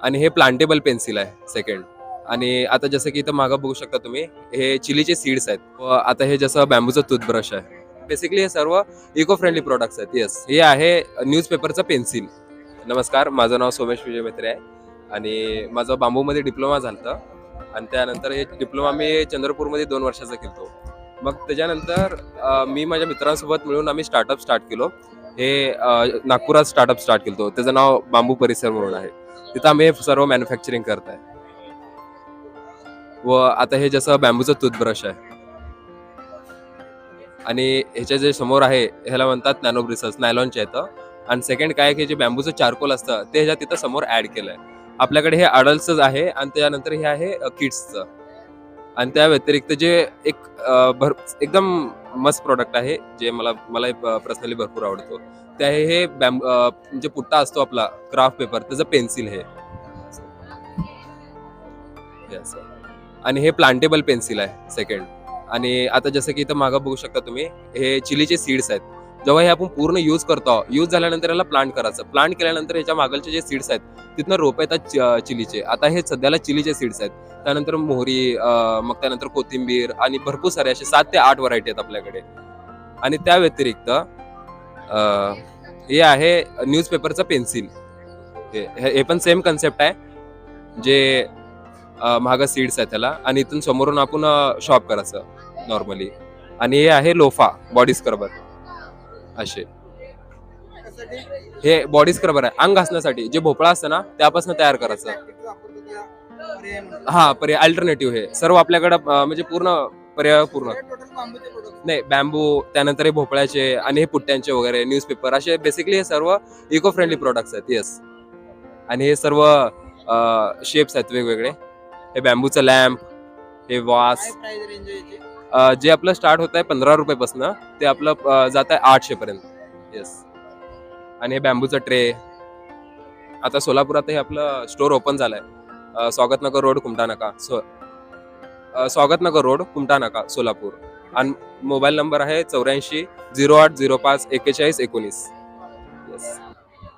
आणि हे plantable pencil आहे सेकंड आणि आता जसं की इथं मागं बघू शकता तुम्ही हे चिलीचे सीड्स आहेत. व आता हे जसं बॅम्बूचं टूथब्रश आहे. बेसिकली हे सर्व इको फ्रेंडली प्रोडक्ट्स आहेत येस हे आहे न्यूजपेपरचं पेन्सिल नमस्कार माझं नाव सोमेश विजय मेत्रे आहे. आणि माझं बांबूमध्ये डिप्लोमा झालं आणि त्यानंतर हे डिप्लोमा मी चंद्रपूरमध्ये दोन वर्षाचा केलो मग त्याच्यानंतर मी माझ्या मित्रांसोबत मिळून आम्ही स्टार्टअप स्टार्ट केलो. हे नागपुरात स्टार्टअप स्टार्ट केलं होतं. त्याचं नाव बांबू परिसर म्हणून आहे. तिथं आम्ही हे सर्व मॅन्युफॅक्चरिंग करत आहे व आता हे जसं बॅम्बूचं टूथब्रश आहे. आणि ह्याच्या जे समोर आहे ह्याला म्हणतात नॅनो ब्रिसल्स नायलॉनचे येतं आणि सेकंड काय की जे बॅम्बूचं चारकोल असतं ते ह्याच्या तिथं समोर ऍड केलंय. आपल्याकडे हे अडल्टच आहे आणि त्यानंतर हे आहे किड्सचं आणि त्या व्यतिरिक्त जे एक भर एकदम मस्त प्रॉडक्ट आहे जे मला मला पर्सनली भरपूर आवडतो. ते आहे हे बॅम्ब जे पुट्टा असतो आपला क्राफ्ट पेपर त्याचं पेन्सिल हे. Yes. आणि हे प्लांटेबल पेन्सिल आहे सेकंड आणि आता जसं की इथं मागं बघू शकता तुम्ही हे चिलीचे सीड्स आहेत. जेव्हा हे आपण पूर्ण यूज करतो यूज झाल्यानंतर याला प्लांट करायचं. प्लांट केल्यानंतर याच्या मागलचे जे सीड्स आहेत तिथनं रोप येतात चिलीचे. आता हे सध्याला चिलीचे सीड्स आहेत. त्यानंतर मोहरी मग त्यानंतर कोथिंबीर आणि भरपूर सारे असे सात ते आठ व्हरायटी आहेत आपल्याकडे. आणि त्या व्यतिरिक्त हे आहे न्यूजपेपरचं पेन्सिल हे हे पण सेम कन्सेप्ट आहे. जे महाग सीड्स आहेत त्याला. आणि इथून समोरून आपण शॉप करायचं नॉर्मली आणि हे आहे लोफा बॉडी स्क्रबर असे हे बॉडी स्क्रबर आहे. अंग घासण्यासाठी जे भोपळा असतं ना त्यापासून तयार करायचं. हा पर्याय अल्टरनेटिव्ह हे. सर्व आपल्याकडं म्हणजे पूर्ण पर्याय पूर्ण. नाही बॅम्बू त्यानंतर हे भोपळ्याचे आणि हे पुट्ट्यांचे वगैरे न्यूजपेपर असे बेसिकली हे सर्व इको फ्रेंडली प्रोडक्ट्स आहेत. येस आणि हे सर्व शेप्स आहेत वेगवेगळे. हे बॅम्बूचं लॅम्प हे वास. जे आपलं स्टार्ट होत आहे पंधरा रुपयेपासून ते आपलं जात आहे आठशे पर्यंत येस आणि हे बॅम्बूचं ट्रे आता सोलापुरात हे आपलं स्टोर ओपन झालंय. आहे स्वागत नगर रोड कुमटा नका सो स्वागतनगर स्वागत नगर रोड कुमटा नका सोलापूर. आणि मोबाईल नंबर आहे चौऱ्याऐंशी झिरो आठ झिरो पाच एकेचाळीस एकोणीस. Yes